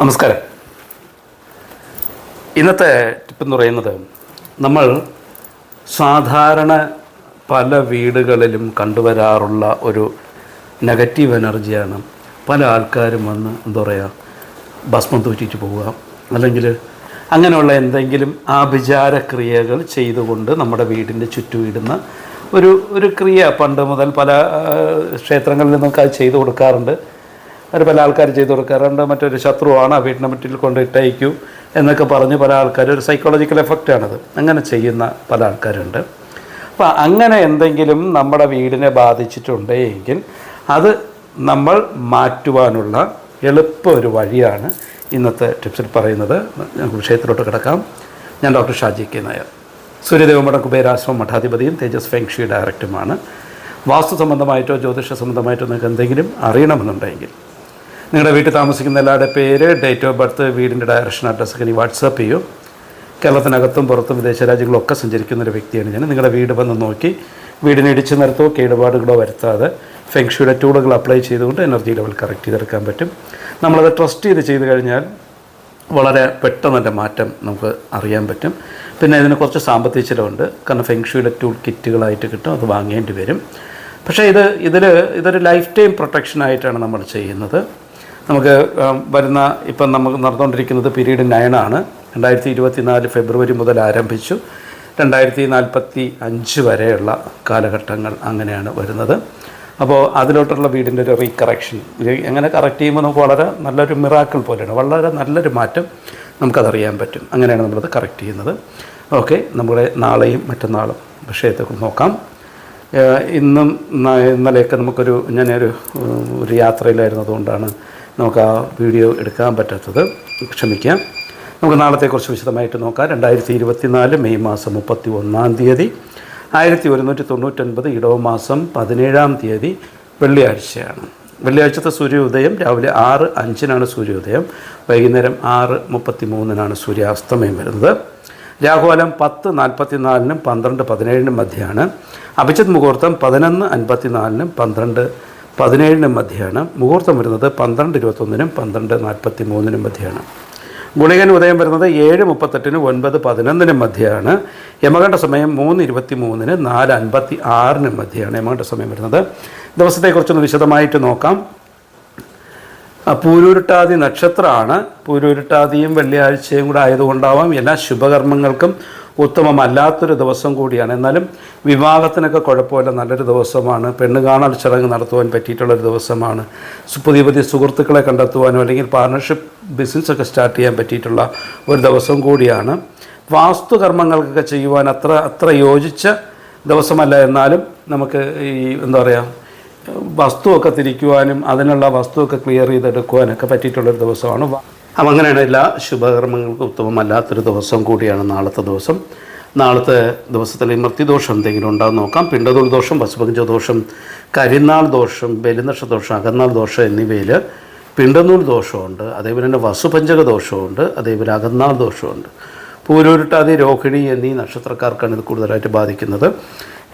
നമസ്കാരം. ഇന്നത്തെ ടിപ്പ് എന്ന് പറയുന്നത് നമ്മൾ സാധാരണ പല വീടുകളിലും കണ്ടുവരാറുള്ള ഒരു നെഗറ്റീവ് എനർജിയാണ് പല ആൾക്കാരും വന്ന് എന്താ പറയുക ഭസ്മം തൂറ്റിച്ച് പോവുക. അല്ലെങ്കിൽ അങ്ങനെയുള്ള എന്തെങ്കിലും ആഭിചാര ക്രിയകൾ ചെയ്തുകൊണ്ട് നമ്മുടെ വീടിന്റെ ചുറ്റും ഇടുന്ന ഒരു ഒരു ക്രിയ പണ്ട് മുതൽ പല ക്ഷേത്രങ്ങളിൽ നിന്നൊക്കെ അത് ചെയ്തു കൊടുക്കാറുണ്ട്. അത് പല ആൾക്കാർ ചെയ്തു കൊടുക്കാറുണ്ട് മറ്റൊരു ശത്രുവാണ് ആ വീടിന്റെ മറ്റിൽ കൊണ്ട് ഇട്ടയക്കൂ എന്നൊക്കെ പറഞ്ഞ് പല ആൾക്കാർ ഒരു സൈക്കോളജിക്കൽ എഫക്റ്റാണത് അങ്ങനെ ചെയ്യുന്ന പല ആൾക്കാരുണ്ട്. അപ്പോൾ അങ്ങനെ എന്തെങ്കിലും നമ്മുടെ വീടിനെ ബാധിച്ചിട്ടുണ്ടെങ്കിൽ അത് നമ്മൾ മാറ്റുവാനുള്ള എളുപ്പ ഒരു വഴിയാണ് ഇന്നത്തെ ടിപ്സിൽ പറയുന്നത്. നമുക്ക് വിഷയത്തിലോട്ട് കിടക്കാം. ഞാൻ ഡോക്ടർ ഷാജി കെ നായർ. സൂര്യദേവമഠ കുബേരാശ്രമം മഠാധിപതിയും തേജസ് ഫെങ്ഷി ഡയറക്ടറുമാണ്. വാസ്തു സംബന്ധമായിട്ടോ ജ്യോതിഷ സംബന്ധമായിട്ടോ നിങ്ങൾക്ക് എന്തെങ്കിലും അറിയണമെന്നുണ്ടെങ്കിൽ നിങ്ങളുടെ വീട്ടിൽ താമസിക്കുന്ന എല്ലാവരുടെ പേര് ഡേറ്റ് ഓഫ് ബർത്ത് വീടിന്റെ ഡയറക്ഷൻ അഡ്രസ്സൊക്കെ ഇനി വാട്സാപ്പ് ചെയ്യൂ. കേരളത്തിനകത്തും പുറത്തും വിദേശ രാജ്യങ്ങളൊക്കെ സഞ്ചരിക്കുന്ന ഒരു വ്യക്തിയാണ് ഞാൻ. നിങ്ങളുടെ വീട് വന്ന് നോക്കി വീടിനെ ഇടിച്ചു നിർത്തോ കേടുപാടുകളോ വരുത്താതെ ഫെങ്ഷുയുടെ ടൂളുകൾ അപ്ലൈ ചെയ്തുകൊണ്ട് എനർജി ലെവൽ കറക്റ്റ് ചെയ്തെടുക്കാൻ പറ്റും. നമ്മളത് ട്രസ്റ്റ് ചെയ്ത് ചെയ്ത് കഴിഞ്ഞാൽ വളരെ പെട്ടെന്ന് തന്നെ മാറ്റം നമുക്ക് അറിയാൻ പറ്റും. പിന്നെ ഇതിന് കുറച്ച് സാമ്പത്തിക ചിലവുണ്ട്. കാരണം ഫെങ്ഷുയുടെ ടൂൾ കിറ്റുകളായിട്ട് കിട്ടും അത് വാങ്ങേണ്ടി വരും. പക്ഷേ ഇത് ഇതിൽ ഇതൊരു ലൈഫ് ടൈം പ്രൊട്ടക്ഷനായിട്ടാണ് നമ്മൾ ചെയ്യുന്നത്. നമുക്ക് വരുന്ന ഇപ്പം നമുക്ക് നടന്നുകൊണ്ടിരിക്കുന്നത് പീരീഡ് നയനാണ് രണ്ടായിരത്തി ഇരുപത്തി നാല് ഫെബ്രുവരി മുതൽ ആരംഭിച്ചു. രണ്ടായിരത്തി നാൽപ്പത്തി അഞ്ച് വരെയുള്ള കാലഘട്ടങ്ങൾ അങ്ങനെയാണ് വരുന്നത്. അപ്പോൾ അതിലോട്ടുള്ള വീടിന്റെ ഒരു റീകറക്ഷൻ. എങ്ങനെ കറക്റ്റ് ചെയ്യുമ്പോൾ നമുക്ക് വളരെ നല്ലൊരു മിറാക്കിൾ പോലെയാണ്. വളരെ നല്ലൊരു മാറ്റം നമുക്കതറിയാൻ പറ്റും. അങ്ങനെയാണ് നമ്മളത് കറക്റ്റ് ചെയ്യുന്നത്. ഓക്കെ നമ്മുടെ നാളെയും മറ്റന്നാളും വിഷയത്തെക്കുറിച്ച് നോക്കാം. ഇന്നും ഇന്നലെയൊക്കെ നമുക്കൊരു ഞാനൊരു ഒരു യാത്രയിലായിരുന്നതുകൊണ്ടാണ് നമുക്ക് ആ വീഡിയോ എടുക്കാൻ പറ്റാത്തത് ക്ഷമിക്കാം. നമുക്ക് നാളത്തെക്കുറിച്ച് വിശദമായിട്ട് നോക്കാം. രണ്ടായിരത്തി ഇരുപത്തി നാല് മെയ് മാസം മുപ്പത്തി ഒന്നാം തീയതി ആയിരത്തി ഒരുന്നൂറ്റി തൊണ്ണൂറ്റൊൻപത് ഇടവ മാസം പതിനേഴാം തീയതി വെള്ളിയാഴ്ചയാണ്. വെള്ളിയാഴ്ചത്തെ സൂര്യോദയം രാവിലെ ആറ് അഞ്ചിനാണ് സൂര്യോദയം വൈകുന്നേരം ആറ് മുപ്പത്തി മൂന്നിനാണ് സൂര്യാസ്തമയം വരുന്നത്. രാഹുകാലം പത്ത് നാൽപ്പത്തി നാലിനും പന്ത്രണ്ട് പതിനേഴിനും മധ്യയാണ് അഭിജിത് മുഹൂർത്തം പതിനൊന്ന് അൻപത്തി നാലിനും പന്ത്രണ്ട് പതിനേഴിനും മധ്യയാണ്. മുഹൂർത്തം വരുന്നത് പന്ത്രണ്ട് ഇരുപത്തൊന്നിനും പന്ത്രണ്ട് നാൽപ്പത്തി മൂന്നിനും മധ്യയാണ്. ഗുണികൻ ഉദയം വരുന്നത് ഏഴ് മുപ്പത്തെട്ടിന് ഒൻപത് പതിനൊന്നിനും മധ്യയാണ്. യമകണ്ഠ സമയം മൂന്ന് ഇരുപത്തി മൂന്നിന് നാല് അൻപത്തി ആറിനും മധ്യയാണ് യമകണ്ഠ സമയം വരുന്നത്. ദിവസത്തെക്കുറിച്ചൊന്ന് വിശദമായിട്ട് നോക്കാം. പൂരൂരുട്ടാതി നക്ഷത്രമാണ്. പൂരൂരുട്ടാതിയും വെള്ളിയാഴ്ചയും കൂടെ ആയതുകൊണ്ടാവാം എല്ലാ ശുഭകർമ്മങ്ങൾക്കും ഉത്തമമല്ലാത്തൊരു ദിവസം കൂടിയാണ്. എന്നാലും വിവാഹത്തിനൊക്കെ കുഴപ്പമില്ല. നല്ലൊരു ദിവസമാണ്. പെണ്ണ് കാണൽ ചടങ്ങ് നടത്തുവാൻ പറ്റിയിട്ടുള്ളൊരു ദിവസമാണ്. പുതിയ പുതിയ സുഹൃത്തുക്കളെ കണ്ടെത്തുവാനോ അല്ലെങ്കിൽ പാർട്ണർഷിപ്പ് ബിസിനസ്സൊക്കെ സ്റ്റാർട്ട് ചെയ്യാൻ പറ്റിയിട്ടുള്ള ഒരു ദിവസം കൂടിയാണ്. വാസ്തുകർമ്മങ്ങൾക്കൊക്കെ ചെയ്യുവാൻ അത്ര അത്ര യോജിച്ച ദിവസമല്ല എന്നാലും നമുക്ക് ഈ എന്താ പറയുക വസ്തുവൊക്കെ തിരിക്കുവാനും അതിനുള്ള വസ്തുവൊക്കെ ക്ലിയർ ചെയ്തെടുക്കുവാനൊക്കെ പറ്റിയിട്ടുള്ളൊരു ദിവസമാണ്. അപ്പം അങ്ങനെയാണ് എല്ലാ ശുഭകർമ്മങ്ങൾക്കും ഉത്തമമല്ലാത്തൊരു ദിവസം കൂടിയാണ് നാളത്തെ ദിവസം. നാളത്തെ ദിവസത്തിൽ മൃത്യുദോഷം എന്തെങ്കിലും ഉണ്ടാകും നോക്കാം. പിണ്ടതൂൾ ദോഷം വസുപഞ്ച ദോഷം കരിനാൾ ദോഷം ബലിനക്ഷ ദോഷം അകന്നാൾ ദോഷം എന്നിവയിൽ പിണ്ടനൂൽ ദോഷമുണ്ട്. അതേപോലെ തന്നെ വസുപഞ്ചക ദോഷമുണ്ട്. അതേപോലെ അകന്നാൾ ദോഷമുണ്ട്. പൂരൂരുട്ടാതി രോഹിണി എന്നീ നക്ഷത്രക്കാർക്കാണ് ഇത് കൂടുതലായിട്ട് ബാധിക്കുന്നത്.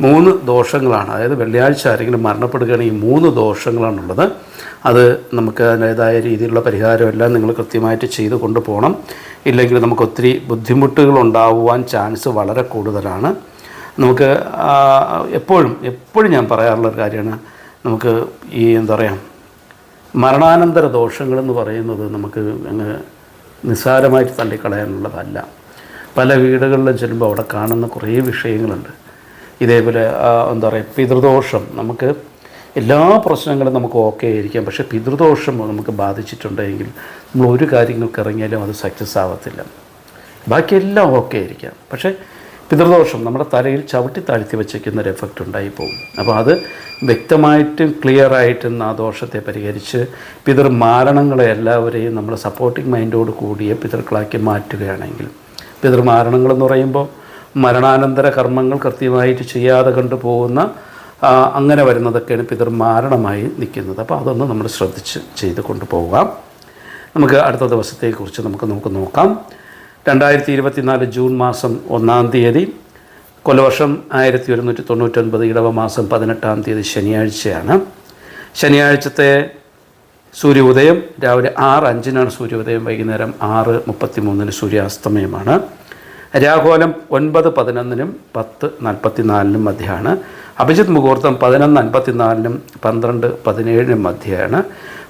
മൂന്ന് ദോഷങ്ങളാണ്. അതായത് വെള്ളിയാഴ്ച ആരെങ്കിലും മരണപ്പെടുകയാണെങ്കിൽ മൂന്ന് ദോഷങ്ങളാണുള്ളത്. അത് നമുക്ക് അതിന്റേതായ രീതിയിലുള്ള പരിഹാരമെല്ലാം നിങ്ങൾ കൃത്യമായിട്ട് ചെയ്ത് കൊണ്ടുപോകണം. ഇല്ലെങ്കിൽ നമുക്ക് ഒത്തിരി ബുദ്ധിമുട്ടുകൾ ഉണ്ടാവുവാൻ ചാൻസ് വളരെ കൂടുതലാണ്. നമുക്ക് എപ്പോഴും എപ്പോഴും ഞാൻ പറയാറുള്ളൊരു കാര്യമാണ്. നമുക്ക് ഈ എന്താ പറയുക മരണാനന്തര ദോഷങ്ങളെന്ന് പറയുന്നത് നമുക്ക് അങ്ങ് നിസ്സാരമായിട്ട് തള്ളിക്കളയാനുള്ളതല്ല. പല വീടുകളിലും ചെല്ലുമ്പോൾ അവിടെ കാണുന്ന കുറേ വിഷയങ്ങളുണ്ട്. ഇതേപോലെ എന്താ പറയുക പിതൃദോഷം. നമുക്ക് എല്ലാ പ്രശ്നങ്ങളും നമുക്ക് ഓക്കെ ആയിരിക്കാം. പക്ഷേ പിതൃദോഷം നമുക്ക് ബാധിച്ചിട്ടുണ്ടെങ്കിൽ നമ്മൾ ഒരു കാര്യങ്ങൾക്ക് ഇറങ്ങിയാലും അത് സക്സസ് ആവത്തില്ല. ബാക്കിയെല്ലാം ഓക്കെ ആയിരിക്കാം. പക്ഷേ പിതൃദോഷം നമ്മുടെ തലയിൽ ചവിട്ടി താഴ്ത്തി വെച്ചിരിക്കുന്ന ഒരു എഫക്റ്റ് ഉണ്ടായി പോകും. അപ്പോൾ അത് വ്യക്തമായിട്ടും ക്ലിയറായിട്ടും ആ ദോഷത്തെ പരിഹരിച്ച് പിതൃമാരണങ്ങളെ എല്ലാവരെയും നമ്മൾ സപ്പോർട്ടിങ് മൈൻഡോട് കൂടിയ പിതൃക്കളാക്കി മാറ്റുകയാണെങ്കിൽ പിതൃമാരണങ്ങളെന്ന് പറയുമ്പോൾ മരണാനന്തര കർമ്മങ്ങൾ കൃത്യമായിട്ട് ചെയ്യാതെ കണ്ടുപോകുന്ന അങ്ങനെ വരുന്നതൊക്കെയാണ് പിതൃമാരണമായി നിൽക്കുന്നത്. അപ്പോൾ അതൊന്ന് നമ്മൾ ശ്രദ്ധിച്ച് ചെയ്ത് കൊണ്ടുപോകാം. നമുക്ക് അടുത്ത ദിവസത്തെക്കുറിച്ച് നമുക്ക് നമുക്ക് നോക്കാം. രണ്ടായിരത്തി ഇരുപത്തിനാല് ജൂൺ മാസം ഒന്നാം തീയതി കൊലവർഷം ആയിരത്തി ഒരുന്നൂറ്റി തൊണ്ണൂറ്റൊൻപത് ഇടവ മാസം പതിനെട്ടാം തീയതി ശനിയാഴ്ചയാണ്. ശനിയാഴ്ചത്തെ സൂര്യോദയം രാവിലെ ആറ് അഞ്ചിനാണ് സൂര്യോദയം വൈകുന്നേരം ആറ് മുപ്പത്തി മൂന്നിന് സൂര്യാസ്തമയമാണ്. രാഘോലം ഒൻപത് പതിനൊന്നിനും പത്ത് നാൽപ്പത്തി നാലിനും മധ്യമാണ് അഭിജിത്ത് മുഹൂർത്തം പതിനൊന്ന് അൻപത്തിനാലിനും പന്ത്രണ്ട് പതിനേഴിനും മധ്യയാണ്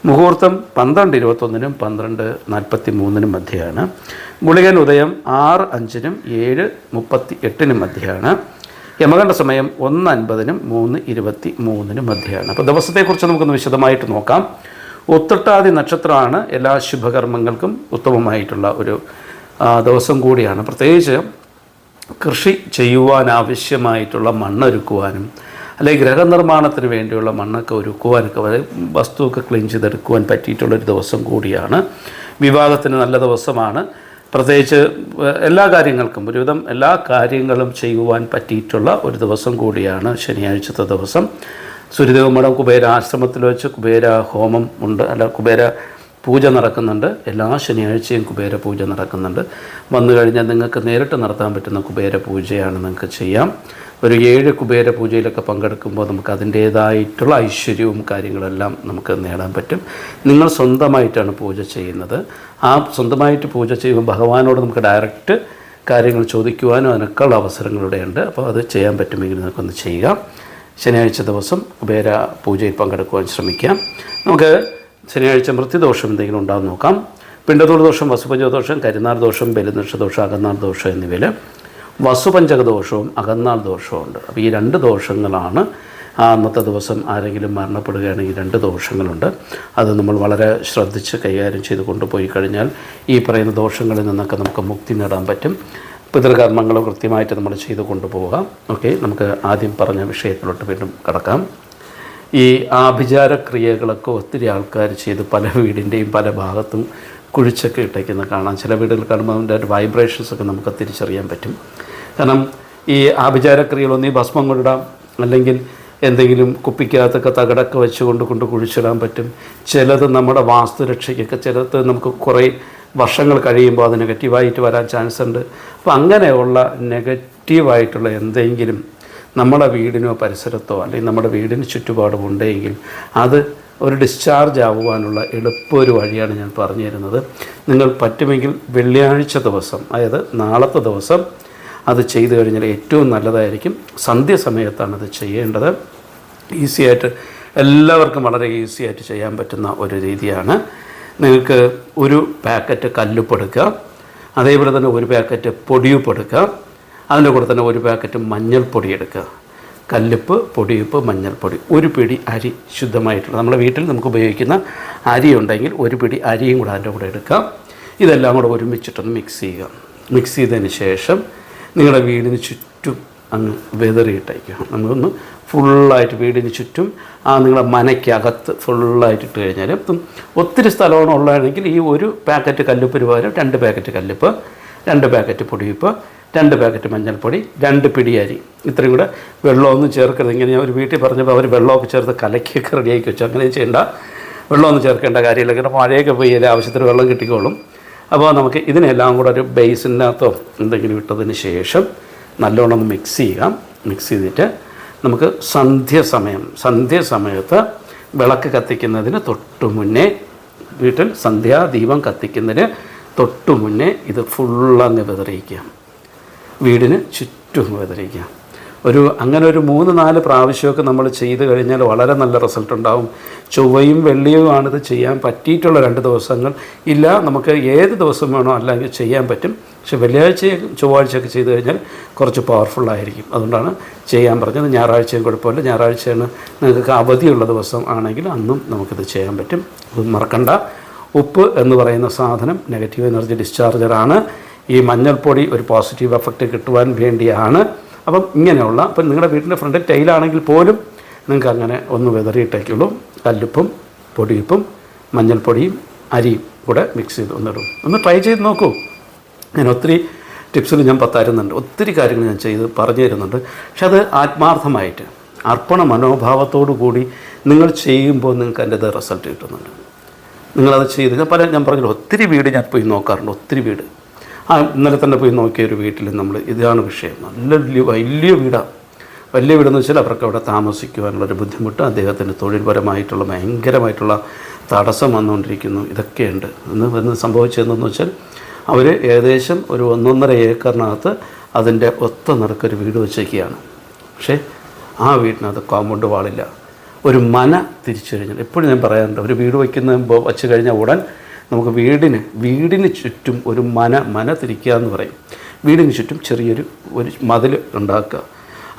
മുഹൂർത്തം പന്ത്രണ്ട് ഇരുപത്തൊന്നിനും പന്ത്രണ്ട് നാൽപ്പത്തി മൂന്നിനും മധ്യയാണ് ഗുളികൻ ഉദയം ആറ് അഞ്ചിനും ഏഴ് മുപ്പത്തി എട്ടിനും മധ്യയാണ് യമകണ്ഠ സമയം ഒന്ന് അൻപതിനും മൂന്ന് ഇരുപത്തി മൂന്നിനും മധ്യയാണ് അപ്പോൾ ദിവസത്തെക്കുറിച്ച് നമുക്കൊന്ന് വിശദമായിട്ട് നോക്കാം. ഉത്രട്ടാതി നക്ഷത്രമാണ് എല്ലാ ശുഭകർമ്മങ്ങൾക്കും ഉത്തമമായിട്ടുള്ള ഒരു ദിവസം കൂടിയാണ്. പ്രത്യേകിച്ച് കൃഷി ചെയ്യുവാനാവശ്യമായിട്ടുള്ള മണ്ണൊരുക്കുവാനും അല്ലെങ്കിൽ ഗ്രഹനിർമ്മാണത്തിന് വേണ്ടിയുള്ള മണ്ണൊക്കെ ഒരുക്കുവാനൊക്കെ അതായത് വസ്തുവൊക്കെ ക്ലീൻ ചെയ്തെടുക്കുവാൻ പറ്റിയിട്ടുള്ളൊരു ദിവസം കൂടിയാണ്. വിവാഹത്തിന് നല്ല ദിവസമാണ്. പ്രത്യേകിച്ച് എല്ലാ കാര്യങ്ങൾക്കും ഒരുവിധം എല്ലാ കാര്യങ്ങളും ചെയ്യുവാൻ പറ്റിയിട്ടുള്ള ഒരു ദിവസം കൂടിയാണ് ശനിയാഴ്ചത്തെ ദിവസം. സൂര്യദേവമഠം കുബേര ആശ്രമത്തിൽ വെച്ച് കുബേര ഹോമം ഉണ്ട്. അല്ല കുബേര പൂജ നടക്കുന്നുണ്ട്. എല്ലാ ശനിയാഴ്ചയും കുബേര പൂജ നടക്കുന്നുണ്ട്. വന്നു കഴിഞ്ഞാൽ നിങ്ങൾക്ക് നേരിട്ട് നടത്താൻ പറ്റുന്ന കുബേര പൂജയാണ് നിങ്ങൾക്ക് ചെയ്യാം. ഒരു ഏഴ് കുബേര പൂജയിലൊക്കെ പങ്കെടുക്കുമ്പോൾ നമുക്ക് അതിന്റേതായിട്ടുള്ള ഐശ്വര്യവും കാര്യങ്ങളെല്ലാം നമുക്ക് നേടാൻ പറ്റും. നിങ്ങൾ സ്വന്തമായിട്ടാണ് പൂജ ചെയ്യുന്നത്. ആ സ്വന്തമായിട്ട് പൂജ ചെയ്യുമ്പോൾ ഭഗവാനോട് നമുക്ക് ഡയറക്റ്റ് കാര്യങ്ങൾ ചോദിക്കുവാനും അതിനൊക്കെയുള്ള അവസരങ്ങളിവിടെയുണ്ട് അപ്പോൾ അത് ചെയ്യാൻ പറ്റുമെങ്കിൽ നിങ്ങൾക്കൊന്ന് ചെയ്യുക. ശനിയാഴ്ച ദിവസം കുബേര പൂജയിൽ പങ്കെടുക്കുവാൻ ശ്രമിക്കാം. നമുക്ക് ശനിയാഴ്ച മൃത്യുദോഷം എന്തെങ്കിലും ഉണ്ടാകുന്ന നോക്കാം. പിണ്ടതൂർ ദോഷം വസുപഞ്ചദോഷം കരിനാർ ദോഷം ബലിനക്ഷദോഷം അകന്നാർ ദോഷം എന്നിവയിൽ വസുപഞ്ചക ദോഷവും അകന്നാൾ ദോഷവും ഉണ്ട്. അപ്പോൾ ഈ രണ്ട് ദോഷങ്ങളാണ് അന്നത്തെ ദിവസം ആരെങ്കിലും മരണപ്പെടുകയാണെങ്കിൽ രണ്ട് ദോഷങ്ങളുണ്ട്. അത് നമ്മൾ വളരെ ശ്രദ്ധിച്ച് കൈകാര്യം ചെയ്ത് കൊണ്ടുപോയി കഴിഞ്ഞാൽ ഈ പറയുന്ന ദോഷങ്ങളിൽ നിന്നൊക്കെ നമുക്ക് മുക്തി നേടാൻ പറ്റും. പിതൃകർമ്മങ്ങൾ കൃത്യമായിട്ട് നമ്മൾ ചെയ്ത് കൊണ്ടുപോകാം ഓക്കെ നമുക്ക് ആദ്യം പറഞ്ഞ വിഷയത്തിലോട്ട് വീണ്ടും കടക്കാം. ഈ ആഭിചാര ക്രിയകളൊക്കെ ഒത്തിരി ആൾക്കാർ ചെയ്ത് പല വീടിന്റെയും പല ഭാഗത്തും കുഴിച്ചൊക്കെ ഇട്ടേക്കുന്ന കാണാം. ചില വീടുകൾ കാണുമ്പോൾ അതിന്റെ വൈബ്രേഷൻസ് ഒക്കെ നമുക്ക് തിരിച്ചറിയാൻ പറ്റും. കാരണം ഈ ആഭിചാര ക്രിയകളൊന്നും ഈ ഭസ്മം കൊണ്ടിടാം അല്ലെങ്കിൽ എന്തെങ്കിലും കുപ്പിക്കകത്തൊക്കെ തകടൊക്കെ വെച്ചുകൊണ്ട് കൊണ്ട് കുഴിച്ചിടാൻ പറ്റും. ചിലത് നമ്മുടെ വാസ്തുരക്ഷയ്ക്കൊക്കെ ചിലത് നമുക്ക് കുറേ വർഷങ്ങൾ കഴിയുമ്പോൾ അത് നെഗറ്റീവായിട്ട് വരാൻ ചാൻസ് ഉണ്ട് അപ്പോൾ അങ്ങനെയുള്ള നെഗറ്റീവായിട്ടുള്ള എന്തെങ്കിലും നമ്മുടെ വീടിനോ പരിസരത്തോ അല്ലെങ്കിൽ നമ്മുടെ വീടിന് ചുറ്റുപാടും ഉണ്ടെങ്കിൽ അത് ഒരു ഡിസ്ചാർജ് ആവുവാനുള്ള എളുപ്പ ഒരു വഴിയാണ് ഞാൻ പറഞ്ഞു തരുന്നത്. നിങ്ങൾ പറ്റുമെങ്കിൽ വെള്ളിയാഴ്ച ദിവസം അതായത് നാളത്തെ ദിവസം അത് ചെയ്തു കഴിഞ്ഞാൽ ഏറ്റവും നല്ലതായിരിക്കും. സന്ധ്യ സമയത്താണ് അത് ചെയ്യേണ്ടത്. ഈസിയായിട്ട് എല്ലാവർക്കും വളരെ ഈസി ആയിട്ട് ചെയ്യാൻ പറ്റുന്ന ഒരു രീതിയാണ്. നിങ്ങൾക്ക് ഒരു പാക്കറ്റ് കല്ലുപ്പെടുക്കുക അതേപോലെ തന്നെ ഒരു പാക്കറ്റ് പൊടിയുപ്പ് എടുക്കുക അതിന്റെ കൂടെ തന്നെ ഒരു പാക്കറ്റ് മഞ്ഞൾപ്പൊടി എടുക്കുക. കല്ലുപ്പ് പൊടിയുപ്പ് മഞ്ഞൾപ്പൊടി. ഒരു പിടി അരി ശുദ്ധമായിട്ടുള്ള നമ്മുടെ വീട്ടിൽ നമുക്ക് ഉപയോഗിക്കുന്ന അരി ഉണ്ടെങ്കിൽ ഒരു പിടി അരിയും കൂടെ അതിന്റെ കൂടെ എടുക്കാം. ഇതെല്ലാം കൂടെ ഒരുമിച്ചിട്ടൊന്ന് മിക്സ് ചെയ്യുക. മിക്സ് ചെയ്തതിന് ശേഷം നിങ്ങളുടെ വീടിന് ചുറ്റും അങ്ങ് വെതറിയിട്ടേക്കുക. നമ്മളൊന്ന് ഫുള്ളായിട്ട് വീടിന് ചുറ്റും ആ നിങ്ങളുടെ മനയ്ക്കകത്ത് ഫുള്ളായിട്ട് ഇട്ട് കഴിഞ്ഞാൽ ഒത്തിരി സ്ഥലമാണ് ഉള്ളതാണെങ്കിൽ ഈ ഒരു പാക്കറ്റ് കല്ലുപ്പിന് പകരം രണ്ട് പാക്കറ്റ് കല്ലുപ്പ് രണ്ട് പാക്കറ്റ് പൊടിയുപ്പ് രണ്ട് പാക്കറ്റ് മഞ്ഞൾപ്പൊടി രണ്ട് പിടി അരി. ഇത്രയും കൂടെ വെള്ളമൊന്നും ചേർക്കരുത്. ഇങ്ങനെ ഞാൻ ഒരു വീട്ടിൽ പറഞ്ഞപ്പോൾ അവർ വെള്ളമൊക്കെ ചേർത്ത് കലക്കിയൊക്കെ റെഡിയാക്കി വെച്ചു. അങ്ങനെ ചെയ്യേണ്ട. വെള്ളമൊന്നും ചേർക്കേണ്ട കാര്യമില്ല. കാരണം മഴയൊക്കെ പെയ്യാൻ ആവശ്യത്തിന് വെള്ളം കിട്ടിക്കോളും. അപ്പോൾ നമുക്ക് ഇതിനെല്ലാം കൂടെ ഒരു ബേസിനകത്തോ എന്തെങ്കിലും ഇട്ടതിന് ശേഷം നല്ലോണം ഒന്ന് മിക്സ് ചെയ്യാം. മിക്സ് ചെയ്തിട്ട് നമുക്ക് സന്ധ്യസമയം സന്ധ്യസമയത്ത് വിളക്ക് കത്തിക്കുന്നതിന് തൊട്ട് മുന്നേ വീട്ടിൽ സന്ധ്യാദീപം കത്തിക്കുന്നതിന് തൊട്ടു മുന്നേ ഇത് ഫുള്ളങ്ങ് വിതറിയിക്കുക. വീടിന് ചുറ്റും വിതറിയിക്കുക. ഒരു അങ്ങനെ ഒരു മൂന്ന് നാല് പ്രാവശ്യമൊക്കെ നമ്മൾ ചെയ്ത് കഴിഞ്ഞാൽ വളരെ നല്ല റിസൾട്ട് ഉണ്ടാവും. ചൊവ്വയും വെള്ളിയുമാണ് ഇത് ചെയ്യാൻ പറ്റിയിട്ടുള്ള രണ്ട് ദിവസങ്ങൾ. ഇല്ല നമുക്ക് ഏത് ദിവസം വേണോ അല്ലെങ്കിൽ ചെയ്യാൻ പറ്റും. പക്ഷെ വെള്ളിയാഴ്ചയും ചൊവ്വാഴ്ചയൊക്കെ ചെയ്ത് കഴിഞ്ഞാൽ കുറച്ച് പവർഫുൾ ആയിരിക്കും. അതുകൊണ്ടാണ് ചെയ്യാൻ പറഞ്ഞത്. ഞായറാഴ്ചയും കുഴപ്പമില്ല. ഞായറാഴ്ചയാണ് നിങ്ങൾക്ക് അവധിയുള്ള ദിവസം ആണെങ്കിൽ അന്നും നമുക്കിത് ചെയ്യാൻ പറ്റും. അത് മറക്കണ്ട. ഉപ്പ് എന്ന് പറയുന്ന സാധനം നെഗറ്റീവ് എനർജി ഡിസ്ചാർജറാണ് ഈ മഞ്ഞൾപ്പൊടി ഒരു പോസിറ്റീവ് എഫക്റ്റ് കിട്ടുവാൻ വേണ്ടിയാണ്. അപ്പം ഇങ്ങനെയുള്ള അപ്പം നിങ്ങളുടെ വീട്ടിന്റെ ഫ്രണ്ടിൽ ടൈലാണെങ്കിൽ പോലും നിങ്ങൾക്ക് അങ്ങനെ ഒന്ന് വിതറിയിട്ടേക്കുള്ളൂ. കല്ലുപ്പും പൊടിയുപ്പും മഞ്ഞൾപ്പൊടിയും അരിയും കൂടെ മിക്സ് ചെയ്ത് ഒന്നിടും. ഒന്ന് ട്രൈ ചെയ്ത് നോക്കൂ. ഞാൻ ഒത്തിരി ടിപ്സിൽ ഞാൻ പത്താരുന്നുണ്ട് ഒത്തിരി കാര്യങ്ങൾ ഞാൻ ചെയ്ത് പറഞ്ഞു തരുന്നുണ്ട് പക്ഷെ അത് ആത്മാർത്ഥമായിട്ട് അർപ്പണ മനോഭാവത്തോടു കൂടി നിങ്ങൾ ചെയ്യുമ്പോൾ നിങ്ങൾക്ക് അതിന്റെ റിസൾട്ട് കിട്ടുന്നുണ്ട്. നിങ്ങളത് ചെയ്ത് ഞാൻ പല ഞാൻ പറഞ്ഞു ഒത്തിരി വീട് ഞാൻ പോയി നോക്കാറുണ്ട് ഒത്തിരി വീട്. ആ ഇന്നലെ തന്നെ പോയി നോക്കിയ ഒരു വീട്ടിൽ നമ്മൾ ഇതാണ് വിഷയം. നല്ല വലിയ വലിയ വീടാണ് വലിയ വീടെന്ന് വെച്ചാൽ അവർക്ക് അവിടെ താമസിക്കുവാനുള്ളൊരു ബുദ്ധിമുട്ട് അദ്ദേഹത്തിന് തൊഴിൽപരമായിട്ടുള്ള ഭയങ്കരമായിട്ടുള്ള തടസ്സം വന്നുകൊണ്ടിരിക്കുന്നു. ഇതൊക്കെയുണ്ട്. ഇന്ന് ഇന്ന് സംഭവിച്ചതെന്ന് വെച്ചാൽ അവർ ഏകദേശം ഒരു ഒന്നൊന്നര ഏക്കറിനകത്ത് അതിന്റെ ഒത്ത നിറക്കൊരു വീട് വെച്ചേക്കുകയാണ് പക്ഷേ ആ വീട്ടിനകത്ത് കോമ്പൗണ്ട് വാളില്ല. ഒരു മന തിരിച്ചു കഴിഞ്ഞാൽ. എപ്പോഴും ഞാൻ പറയാറുണ്ട് ഒരു വീട് വയ്ക്കുന്ന വച്ച് കഴിഞ്ഞാൽ ഉടൻ നമുക്ക് വീടിന് വീടിന് ചുറ്റും ഒരു മന മന തിരിക്കുക എന്ന് പറയും. വീടിന് ചുറ്റും ചെറിയൊരു ഒരു മതിൽ ഉണ്ടാക്കുക.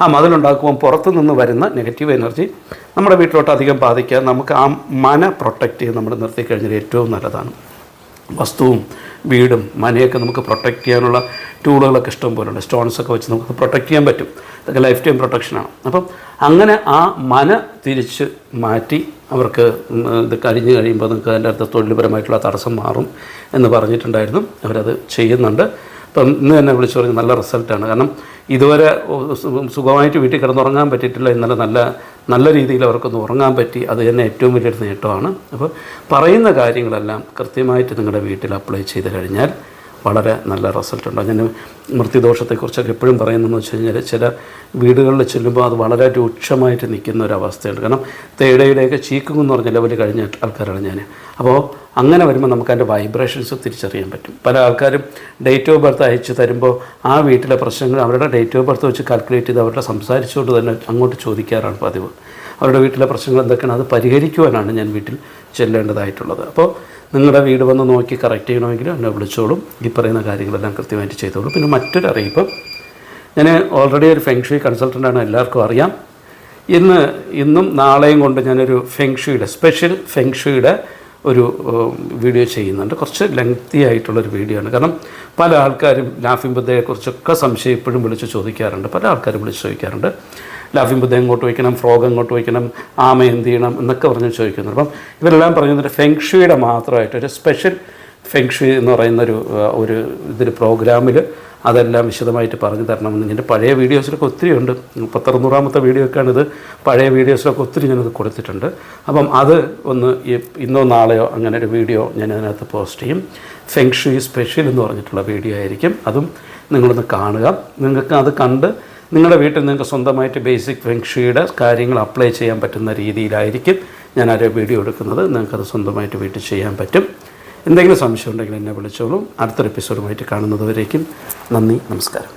ആ മതിലുണ്ടാക്കുമ്പോൾ പുറത്തു നിന്ന് വരുന്ന നെഗറ്റീവ് എനർജി നമ്മുടെ വീട്ടിലോട്ട് അധികം ബാധിക്കാൻ നമുക്ക് ആ മന പ്രൊട്ടക്റ്റ് ചെയ്ത് നമ്മൾ നിർത്തി കഴിഞ്ഞാൽ ഏറ്റവും നല്ലതാണ്. വസ്തുവും വീടും മനയൊക്കെ നമുക്ക് പ്രൊട്ടക്റ്റ് ചെയ്യാനുള്ള ടൂളുകളൊക്കെ ഇഷ്ടം പോലുണ്ട്. സ്റ്റോൺസ് ഒക്കെ വെച്ച് നമുക്ക് പ്രൊട്ടക്റ്റ് ചെയ്യാൻ പറ്റും. ഇതൊക്കെ ലൈഫ് ടൈം പ്രൊട്ടക്ഷനാണ് അപ്പം അങ്ങനെ ആ മന തിരിച്ച് മാറ്റി അവർക്ക് ഇത് കഴിഞ്ഞ് കഴിയുമ്പോൾ നിങ്ങൾക്ക് അതിന്റെ അടുത്ത് തൊഴിൽപരമായിട്ടുള്ള തടസ്സം മാറും എന്ന് പറഞ്ഞിട്ടുണ്ടായിരുന്നു. അവരത് ചെയ്യുന്നുണ്ട്. അപ്പം ഇന്ന് തന്നെ വിളിച്ചു പറഞ്ഞ് നല്ല റിസൾട്ടാണ് കാരണം ഇതുവരെ സുഖമായിട്ട് വീട്ടിൽ കിടന്നുറങ്ങാൻ പറ്റിയിട്ടില്ല. ഇന്നലെ നല്ല നല്ല രീതിയിൽ അവർക്കൊന്ന് ഉറങ്ങാൻ പറ്റി. അത് തന്നെ ഏറ്റവും വലിയൊരു നേട്ടമാണ്. അപ്പോൾ പറയുന്ന കാര്യങ്ങളെല്ലാം കൃത്യമായിട്ട് നിങ്ങളുടെ വീട്ടിൽ അപ്ലൈ ചെയ്ത് കഴിഞ്ഞാൽ വളരെ നല്ല റിസൾട്ട് ഉണ്ട്. ഞാൻ മൃത്യുദോഷത്തെക്കുറിച്ചൊക്കെ എപ്പോഴും പറയുന്നതെന്ന് വെച്ച് കഴിഞ്ഞാൽ ചില വീടുകളിൽ ചെല്ലുമ്പോൾ അത് വളരെ രൂക്ഷമായിട്ട് നിൽക്കുന്ന ഒരു അവസ്ഥയുണ്ട്. കാരണം തേടയുടെയൊക്കെ ചീക്കും എന്ന് പറഞ്ഞ ലെവൽ കഴിഞ്ഞ ആൾക്കാരാണ് ഞാൻ അപ്പോൾ അങ്ങനെ വരുമ്പോൾ നമുക്ക് അതിന്റെ വൈബ്രേഷൻസ് തിരിച്ചറിയാൻ പറ്റും. പല ആൾക്കാരും ഡേറ്റ് ഓഫ് ബർത്ത് അയച്ചു തരുമ്പോൾ ആ വീട്ടിലെ പ്രശ്നങ്ങൾ അവരുടെ ഡേറ്റ് ഓഫ് ബർത്ത് വെച്ച് കാൽക്കുലേറ്റ് ചെയ്ത് അവരുടെ സംസാരിച്ചുകൊണ്ട് തന്നെ അങ്ങോട്ട് ചോദിക്കാറാണ് പതിവ്. അവരുടെ വീട്ടിലെ പ്രശ്നങ്ങൾ എന്തൊക്കെയാണ് അത് പരിഹരിക്കുവാനാണ് ഞാൻ വീട്ടിൽ ചെല്ലേണ്ടതായിട്ടുള്ളത്. അപ്പോൾ നിങ്ങളുടെ വീട് വന്ന് നോക്കി കറക്റ്റ് ചെയ്യണമെങ്കിൽ എന്നെ വിളിച്ചോളും. ഈ പറയുന്ന കാര്യങ്ങളെല്ലാം കൃത്യമായിട്ട് ചെയ്തോളും. പിന്നെ മറ്റൊരു അറിയിപ്പ്. ഞാൻ ഓൾറെഡി ഒരു ഫെങ്ഷുയി കൺസൾട്ടന്റാണ് എല്ലാവർക്കും അറിയാം. ഇന്ന് ഇന്നും നാളെയും കൊണ്ട് ഞാനൊരു ഫെങ്ഷുയുടെ സ്പെഷ്യൽ ഫെങ്ഷുയുടെ ഒരു വീഡിയോ ചെയ്യുന്നുണ്ട്. കുറച്ച് ലെങ്തി ആയിട്ടുള്ളൊരു വീഡിയോ ആണ്. കാരണം പല ആൾക്കാരും ലാഫിംഗ് ബുദ്ധയെക്കുറിച്ചൊക്കെ സംശയം ഇപ്പോഴും വിളിച്ച് ചോദിക്കാറുണ്ട്. പല ആൾക്കാരും വിളിച്ച് ചോദിക്കാറുണ്ട്. ലാഫിംഗ് ബുദ്ധ എങ്ങോട്ട് വയ്ക്കണം? ഫ്രോഗ് എങ്ങോട്ട് വയ്ക്കണം? ആമ എന്ത് ചെയ്യണം? എന്നൊക്കെ പറഞ്ഞ് ചോദിക്കുന്നുണ്ട്. അപ്പം ഇവരെല്ലാം പറയുന്നത് ഫെങ്ഷുയുടെ മാത്രമായിട്ട് ഒരു സ്പെഷ്യൽ ഫെങ്ഷു എന്ന് പറയുന്ന ഒരു ഒരു ഇതൊരു പ്രോഗ്രാമിൽ അതെല്ലാം വിശദമായിട്ട് പറഞ്ഞു തരണമെന്ന് എന്റെ പഴയ വീഡിയോസിലൊക്കെ ഒത്തിരി ഉണ്ട്. പത്തറുന്നൂറാമത്തെ വീഡിയോ ഇത് പഴയ വീഡിയോസിലൊക്കെ ഒത്തിരി ഞാനത് കൊടുത്തിട്ടുണ്ട്. അപ്പം അത് ഒന്ന് ഇന്നോ നാളെയോ അങ്ങനെ ഒരു വീഡിയോ ഞാൻ അതിനകത്ത് പോസ്റ്റ് ചെയ്യും. ഫെങ്ഷു സ്പെഷ്യൽ എന്ന് പറഞ്ഞിട്ടുള്ള വീഡിയോ ആയിരിക്കും. അതും നിങ്ങളൊന്ന് കാണുക. നിങ്ങൾക്ക് അത് കണ്ട് നിങ്ങളുടെ വീട്ടിൽ നിങ്ങൾക്ക് സ്വന്തമായിട്ട് ബേസിക് ഫെങ്ഷുയുടെ കാര്യങ്ങൾ അപ്ലൈ ചെയ്യാൻ പറ്റുന്ന രീതിയിലായിരിക്കും ഞാൻ വീഡിയോ എടുക്കുന്നത്. നിങ്ങൾക്കത് സ്വന്തമായിട്ട് വീട്ടിൽ ചെയ്യാൻ പറ്റും. എന്തെങ്കിലും സംശയം ഉണ്ടെങ്കിൽ എന്നെ വിളിച്ചോളൂ. അടുത്തൊരു എപ്പിസോഡുമായിട്ട് കാണുന്നതുവരേക്കും നന്ദി നമസ്കാരം.